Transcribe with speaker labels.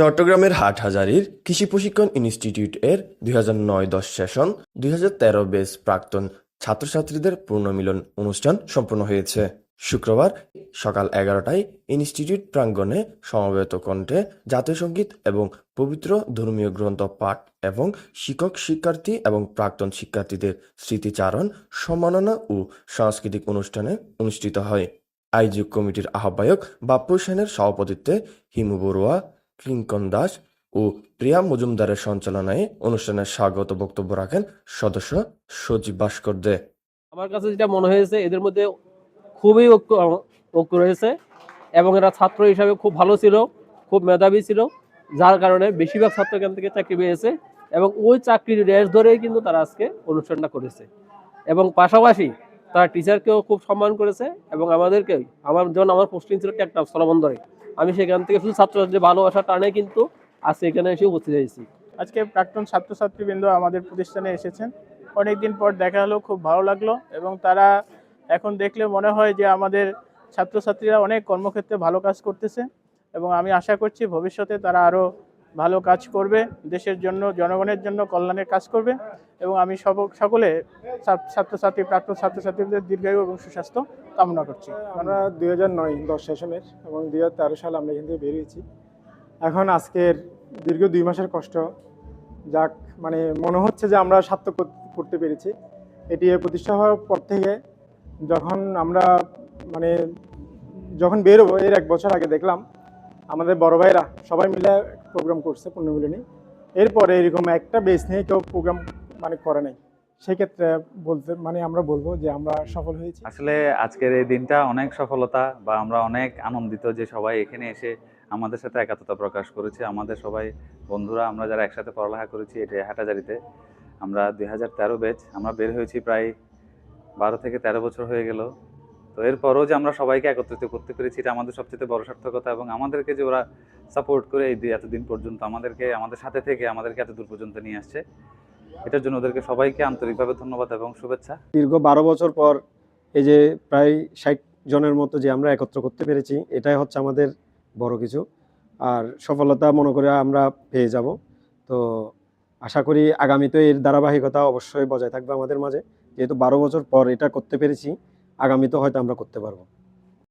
Speaker 1: চট্টগ্রামের হাটহাজারীর কৃষি প্রশিক্ষণ ইনস্টিটিউট এর দুই হাজার নয় দশ সেশন, দুই হাজার তেরো বেস প্রাক্তন ছাত্রছাত্রীদের পুনর্মিলন অনুষ্ঠান সম্পন্ন হয়েছে। শুক্রবার সকাল এগারোটায় ইনস্টিটিউট প্রাঙ্গণে সমবেত কণ্ঠে জাতীয় সংগীত এবং পবিত্র ধর্মীয় গ্রন্থ পাঠ এবং শিক্ষক, শিক্ষার্থী এবং প্রাক্তন শিক্ষার্থীদের স্মৃতিচারণ, সম্মাননা ও সাংস্কৃতিক অনুষ্ঠানে অনুষ্ঠিত হয়। আয়োজক কমিটির আহ্বায়ক বাপ্পু সেনের সভাপতিত্বে হিমু বড়ুয়া কিঙ্কন দাস ও প্রিয়া মজুমদারের সঞ্চালনায় অনুষ্ঠানে স্বাগত বক্তব্য রাখেন সদস্য সজীব ভাস্কর দে।
Speaker 2: আমার কাছে যেটা মনে হয়েছে, এদের মধ্যে খুবই ঐক্য রয়েছে এবং এরা ছাত্র হিসাবে খুব ভালো ছিল, খুব মেধাবী ছিল, যার কারণে বেশিরভাগ ছাত্র এখান থেকে চাকরি পেয়েছে এবং ওই চাকরির রেস ধরেই কিন্তু তারা আজকে অনুষ্ঠানটা করেছে। এবং পাশাপাশি তারা টিচারকেও খুব সম্মান করেছে এবং আমাদেরকে আমার যেমন আমার পোস্টিং ছিল একটা স্থলবন্দরে আমি সেখান থেকে শুধু ছাত্রছাত্রীদের ভালোবাসার টানে কিন্তু আজকে এখানে এসে উপস্থিত হয়েছি।
Speaker 3: আজকে প্রাক্তন ছাত্রছাত্রীবৃন্দ আমাদের প্রতিষ্ঠানে এসেছেন। অনেকদিন পর দেখা হলো, খুব ভালো লাগল এবং তারা এখন দেখলে মনে হয় যে আমাদের ছাত্রছাত্রীরা অনেক কর্মক্ষেত্রে ভালো কাজ করতেছে এবং আমি আশা করছি ভবিষ্যতে তারা আরও ভালো কাজ করবে, দেশের জন্য, জনগণের জন্য কল্যাণের কাজ করবে এবং আমি সব, সকলে ছাত্র- ছাত্রছাত্রী প্রাক্তন ছাত্রছাত্রীদের দীর্ঘায়ু এবং সুস্বাস্থ্য কামনা করছি।
Speaker 4: আমরা দুই হাজার নয়, দশ সেশনের এবং দুই সালে আমরা এখান থেকে বেরিয়েছি। এখন আজকের দীর্ঘ দুই মাসের কষ্ট, যাক মানে মনে হচ্ছে যে আমরা কর- করতে পেরেছি। এটি প্রতিষ্ঠা হওয়ার পর থেকে যখন আমরা মানে যখন বেরোবো, এর এক বছর আগে দেখলাম, আমাদের বড় ভাইরা সবাই মিলে প্রোগ্রাম করছে পুণ্যমিলনী এরপরে এরকম একটা বেস নিয়ে কেউ প্রোগ্রাম মানে করে নাই। সেক্ষেত্রে বলতে মানে আমরা বলব যে আমরা সফল হয়েছি।
Speaker 5: আসলে আজকের এই দিনটা অনেক সফলতা বা আমরা অনেক আনন্দিত যে সবাই এখানে এসে আমাদের সাথে একাত্মতা প্রকাশ করেছে। আমাদের সবাই বন্ধুরা, আমরা যারা একসাথে পড়ালেখা করেছি এটা হাটাজারিতে, আমরা দুই হাজার তেরো ব্যাচ আমরা বের হয়েছি প্রায় বারো থেকে তেরো বছর হয়ে গেল। তো এরপরও যে আমরা সবাইকে একত্রিত করতে পেরেছি, এটা আমাদের সবচেয়ে বড় সার্থকতা এবং আমাদেরকে যে ওরা সাপোর্ট করে এই এতদিন পর্যন্ত আমাদেরকে, আমাদের সাথে থেকে আমাদেরকে এত দূর পর্যন্ত নিয়ে আসছে। এটার জন্য ওদেরকে সবাইকে আন্তরিকভাবে ধন্যবাদ এবং শুভেচ্ছা।
Speaker 6: দীর্ঘ বারো বছর পর এই যে প্রায় ষাট জনের মতো যে আমরা একত্র করতে পেরেছি, এটাই হচ্ছে আমাদের বড় কিছু। আর সফলতা মনে করে আমরা পেয়ে যাব। তো আশা করি আগামীতে এর ধারাবাহিকতা অবশ্যই বজায় থাকবে আমাদের মাঝে। যেহেতু বারো বছর পর এটা করতে পেরেছি আগামীতে হয়তো আমরা করতে পারব।